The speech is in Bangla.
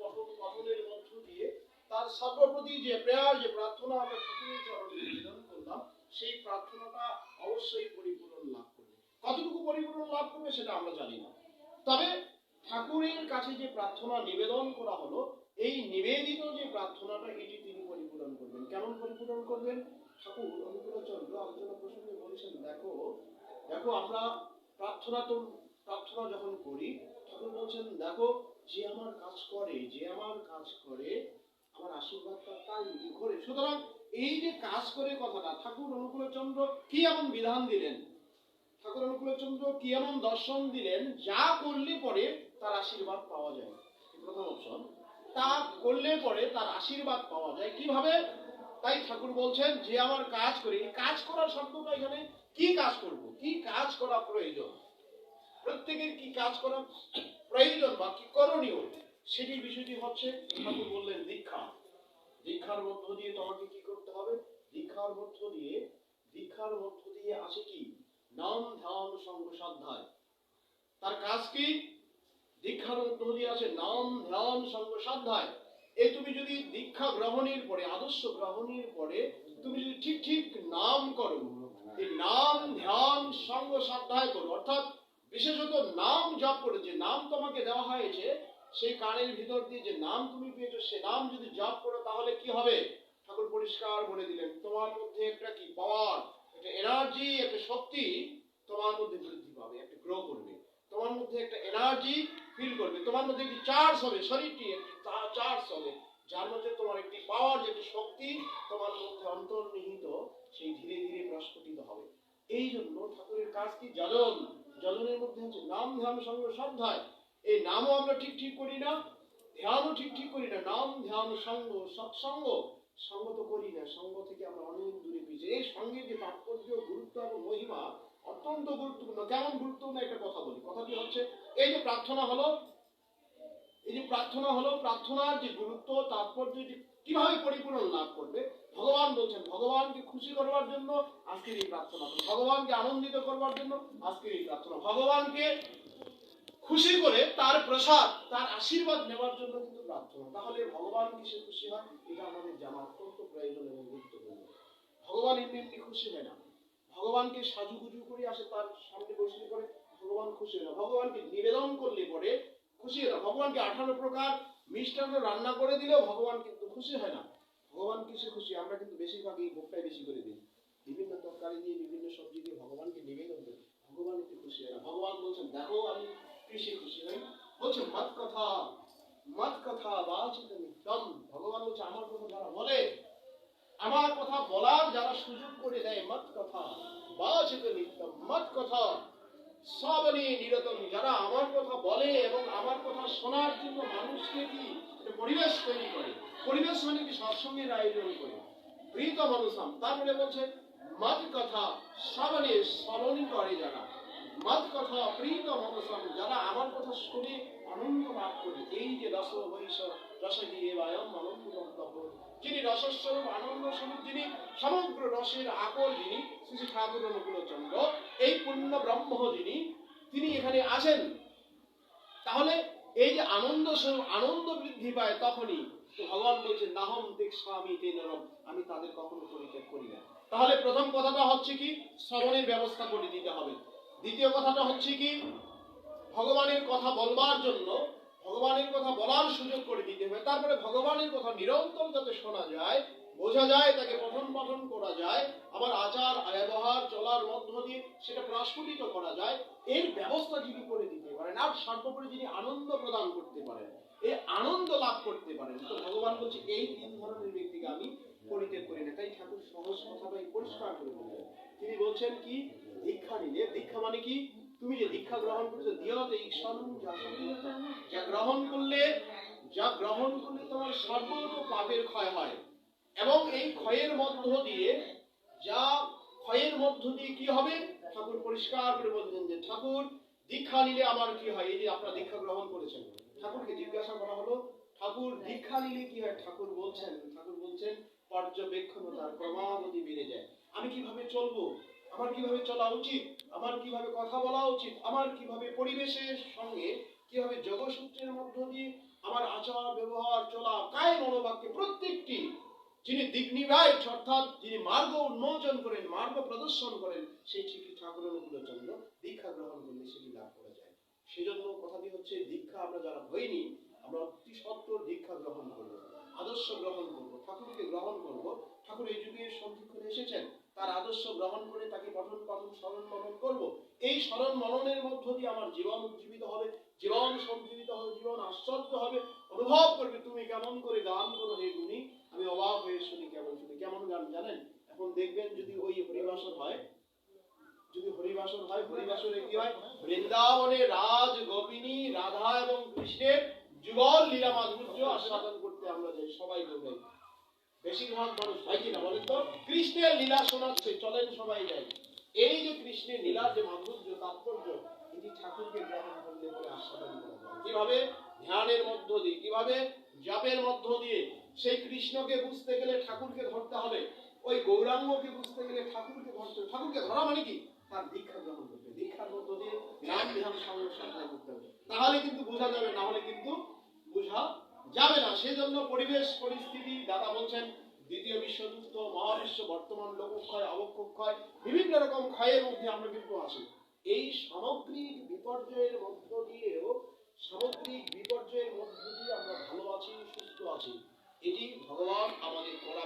পঠন পাঠনের মধ্য দিয়ে তার সর্বপ্রতি যে প্রেয়ার, যে প্রার্থনা সেই প্রার্থনাটা অবশ্যই পরিপূরণ লাভ করবে। কতটুকু পরিপূরণ লাভ করবে সেটা আমরা জানি না। তবে ঠাকুরের কাছে যে প্রার্থনা নিবেদন করা হলো, এই নিবেদিত যে প্রার্থনাটা এটি তিনি পরিপূরণ করবেন। কেমন পরিপূরণ করবেন? ঠাকুর অনুকূলচন্দ্র আলোচনা প্রসঙ্গে বলেছেন, দেখো দেখো আমরা প্রার্থনা তো, প্রার্থনা যখন করি, ঠাকুর বলছেন, দেখো যে আমার কাজ করে, যে আমার কাজ করে, আমার আশীর্বাদটা তাই করে। সুতরাং এই যে কাজ করে কথাটা, ঠাকুর অনুকূলচন্দ্র কি এমন বিধান দিলেন? ঠাকুর অনুকূলচন্দ্র কি এমন দর্শন দিলেন? যা করলে পরে তার আশীর্বাদ পাওয়া যায়। প্রথম অপশন, তা করলে পরে তার আশীর্বাদ পাওয়া যায়। কীভাবে? তাই ঠাকুর বলছেন, যে আমার কাজ করি কাজ করার শব্দটা এখানে, কি কাজ করব? কি কাজ করা প্রয়োজন? প্রত্যেকের কি কাজ করা প্রয়োজন বা কি করণীয়? সেটির বিষয়টি হচ্ছে, ঠাকুর বললেন দীক্ষা। দীক্ষার মধ্য দিয়ে তোমাকে কি করতে হবে? দীক্ষার মধ্য দিয়ে, দীক্ষার মধ্য দিয়ে আসে কি? নাম ধ্যান সঙ্গ তার কাজ কি? দীক্ষার মধ্য দিয়ে আসে নাম ধ্যান সঙ্গ সাধ্যায়। এই তুমি যদি দীক্ষা গ্রহণের পরে, আদর্শ গ্রহণের পরে, তুমি যদি ঠিক ঠিক নাম করো নাম ধ্যান সঙ্গ সাধ্যায় করো, অর্থাৎ বিশেষত নাম জপ করে, যে নাম তোমাকে দেওয়া হয়েছে, সেই কানের ভিতর দিয়ে যে নাম তুমি পেয়েছ, সে নাম যদি জপ করো, তাহলে কি হবে? ঠাকুর পরিষ্কার বলে দিলেন, তোমার মধ্যে একটা কি পাওয়ার, একটা এনার্জি একটা শক্তি তোমার মধ্যে বৃদ্ধি পাবে, একটা গ্রো করবে। তোমার মধ্যে একটা এনার্জি ফিল করবে, তোমার মধ্যে একটি চার্জ হবে, শরীরটি একটি চার্জ হবে, যার মধ্যে তোমার একটি পাওয়ার যে একটি শক্তি তোমার মধ্যে অন্তর্নিহিত, সেই ধীরে ধীরে প্রস্ফুটিত হবে। এই জন্য ঠাকুরের কাজ কি? যজন যজনের মধ্যে হচ্ছে নাম, ধ্যান, সঙ্গ, সন্ধ্যায়। এই নামও আমরা ঠিক ঠিক করি না, ধ্যানও ঠিক ঠিক করি না। নাম, ধ্যান, সঙ্গ, সৎসঙ্গ, সঙ্গ তো করি না। সঙ্গ থেকে আমরা অনেক দূরে পিছিয়ে। এই সঙ্গে যে তাৎপর্য, গুরুত্ব এবং মহিমা অত্যন্ত গুরুত্বপূর্ণ। কেমন গুরুত্বপূর্ণ একটা কথা বলি। কথাটি হচ্ছে, এই যে প্রার্থনা হলো, এই যে প্রার্থনা হলো, প্রার্থনার যে গুরুত্ব, তাৎপর্য, যে কীভাবে পরিপূরণ লাভ করবে ভগবান বলছেন, ভগবানকে খুশি করবার জন্য আজকের এই প্রার্থনা ভগবানকে আনন্দিত করবার জন্য আজকের এই প্রার্থনা। ভগবানকে খুশি করে তার প্রসাদ, তার আশীর্বাদ নেওয়ার জন্য কিন্তু প্রার্থনা। তাহলে ভগবান কিসে খুশি হয়? এটা আমাদের জানা অত্যন্ত প্রয়োজন এবং গুরুত্বপূর্ণ। ভগবান এমনি খুশি হয় না। ভগবানকে সাজুগুজু করে আসে তার সামনে বসলে পরে ভগবান খুশি হয় না। ভগবানকে নিবেদন করলে পরে খুশি হয় না। ভগবানকে আঠারো প্রকার মিষ্টান্ন রান্না করে দিলেও ভগবান কিন্তু খুশি হয় না। ভগবান কিসে খুশি? আমরা কিন্তু বেশিরভাগ এই ভোগটাই বেশি করে দিই। বিভিন্ন তরকারি দিয়ে, বিভিন্ন সবজি দিয়ে ভগবানকে নিবেদন করি। ভগবান এতে খুশি হয় ভগবান বলছেন, দেখো, আমি কিসে খুশি হই। বলছে মত কথা মত কথা বাচিত নিত্যম ভগবান বলছে, আমার কথা যারা বলে, আমার কথা বলার যারা সুযোগ করে দেয়, মত কথা বাচিত নিত্যম মত কথা সবনে নিরতম। যারা আমার কথা বলে এবং আমার কথা শোনার জন্য মানুষকে কি পরিবেশ তৈরি করে? মানে কি সৎসঙ্গের আয়োজন করে প্রীত মানুষাম তারপরে বলছে, মত কথা সবনে স্মরণ করে যারা। মত কথা প্রীত মানুষাম যারা আমার কথা শুনে আনন্দ লাভ করে। এই যে রস বৈশ রসগিয়ে বায়ম আনন্দ গন্তব্য যিনি রসস্বরূপ আনন্দ স্বরূপ, যিনি সমগ্র রসের আকল, যিনি শ্রী ঠাকুর অনুকূলচন্দ্র এই পূর্ণ ব্রহ্ম যিনি, তিনি এখানে আসেন তাহলে এই যে আনন্দ স্বরূপ, আনন্দ বৃদ্ধি পায় তখনই ভগবান বলছেন, নাহম দিক স্বামী তে নরম, আমি তাদের কখনো পরিত্যাগ করি না। তাহলে প্রথম কথাটা হচ্ছে কি? শ্রবণের ব্যবস্থা করে দিতে হবে। দ্বিতীয় কথাটা হচ্ছে কি? ভগবানের কথা বলবার জন্য, ভগবানের কথা বলার সুযোগ করে দিতে হবে। তারপরে ভগবানের কথা নিরন্তর যাতে শোনা যায়, বোঝা যায়, তাকে পঠন পঠন করা যায়, আবার আচার ব্যবহার চলার মধ্য দিয়ে সেটা প্রস্ফুটিত করা যায়, এর ব্যবস্থা যিনি করে দিতে পারেন, আর সর্বোপরি যিনি আনন্দ প্রদান করতে পারেন এই আনন্দ লাভ করতে পারেন তো ভগবান বলছে, এই তিন ধরনের ব্যক্তিকে আমি পরিত্যাগ করি না। তাই ঠাকুর সহজ কথাটাই পরিষ্কার করে বললেন। তিনি বলছেন কি, দীক্ষা নিলে, দীক্ষা মানে কি? তুমি যে দীক্ষা গ্রহণ করেছ দিয়তে যা গ্রহণ করলে, যা গ্রহণ করলে তোমার সর্ব পাপের ক্ষয় হয়। এবং এই ক্ষয়ের মধ্য দিয়ে, যা ক্ষয়ের মধ্য দিয়ে কি হবে? ঠাকুর পরিষ্কার করে বলছেন যে, ঠাকুর, দীক্ষা নিলে আমার কি হয়? এই যে আপনারা দীক্ষা গ্রহণ করেছেন। ঠাকুরকে জিজ্ঞাসা করা হলো ঠাকুর দীক্ষা নিলে কি হয়? ঠাকুর বলছেন ঠাকুর বলছেন পর্যবেক্ষণতার ক্রমাগতি বেড়ে যায়। আমি কীভাবে চলবো? আমার কীভাবে চলা উচিত? আমার কীভাবে কথা বলা উচিত? আমার কীভাবে পরিবেশের সঙ্গে কীভাবে যোগসূত্রের মধ্য দিয়ে আমার আচার ব্যবহার চলা কায় মনোবাক্যে প্রত্যেকটি যিনি দিগ্নিবাই অর্থাৎ যিনি মার্গ উন্মোচন করেন মার্গ প্রদর্শন করেন সেই ঠিকই ঠাকুর অনুকূলচন্দ্র দীক্ষা গ্রহণ করলে সেটি লাভ করা যায়। সেজন্য কথাটি হচ্ছে, দীক্ষা আমরা যারা হইনি, আমরা অতি সত্তর দীক্ষা গ্রহণ করব, আদর্শ গ্রহণ করব, ঠাকুরকে গ্রহণ করব। ঠাকুর এই যুগে সন্ধিক্ষণে এসেছেন, তার আদর্শ গ্রহণ করে তাকে পঠন পাঠন, স্মরণ মনন করব। এই স্মরণ মননের মধ্য দিয়ে আমার জীবন উজ্জীবিত হবে, জীবন সঞ্জীবিত হবে, জীবন আশ্চর্য হবে। অনুভব করবে, তুমি কেমন করে গান করো হে গুণী? আমি অবাক হয়ে শুনি, কেমন শুনি, কেমন গান জানেন? এখন দেখবেন যদি ওই হরিবাসন হয়, যদি হরিবাসন হয় হরিবাসনে কি হয়? বৃন্দাবনে রাজ গোপিনী রাধা এবং কৃষ্ণের যুগল লীলা মাধুর্য আস্বাদন করতে আমরা যাই, সবাই দৌড়াই বেশিরভাগ মানুষ হয় কিনা বলেন তো? কৃষ্ণের লীলা শোনাচ্ছে, চলেন সবাই যাই। এই যে কৃষ্ণের লীলার যে মাধুর্য, তাৎপর্য, এটি ঠাকুরকে গ্রহণ করলে পরে আস্বাদন করা যায়। কীভাবে? ধ্যানের মধ্য দিয়ে। কীভাবে? জাপের মধ্য দিয়ে। সেই কৃষ্ণকে বুঝতে গেলে ঠাকুরকে ধরতে হবে। ওই গৌরাঙ্গকে বুঝতে গেলে ঠাকুরকে ধরতে ঠাকুরকে ধরা মানে কি? তার দীক্ষা গ্রহণ করতে হবে। দীক্ষার মধ্য দিয়ে তাহলে কিন্তু বোঝা যাবে না হলে কিন্তু বোঝা যাবে না। সেজন্য পরিবেশ, পরিস্থিতি, দাদা বলছেন, দ্বিতীয় বিশ্বযুদ্ধ, মহাবিশ্ব, বর্তমান লোকক্ষয়, অবক্ষয়, বিভিন্ন রকম ক্ষয়ের মধ্যে আমরা কিন্তু আছি। এই সামগ্রিক বিপর্যয়ের মধ্য দিয়েও, সামগ্রিক বিপর্যয়ের মধ্য দিয়ে আমরা ভালো আছি, সুস্থ আছি। এটি ভগবান আমাদের করা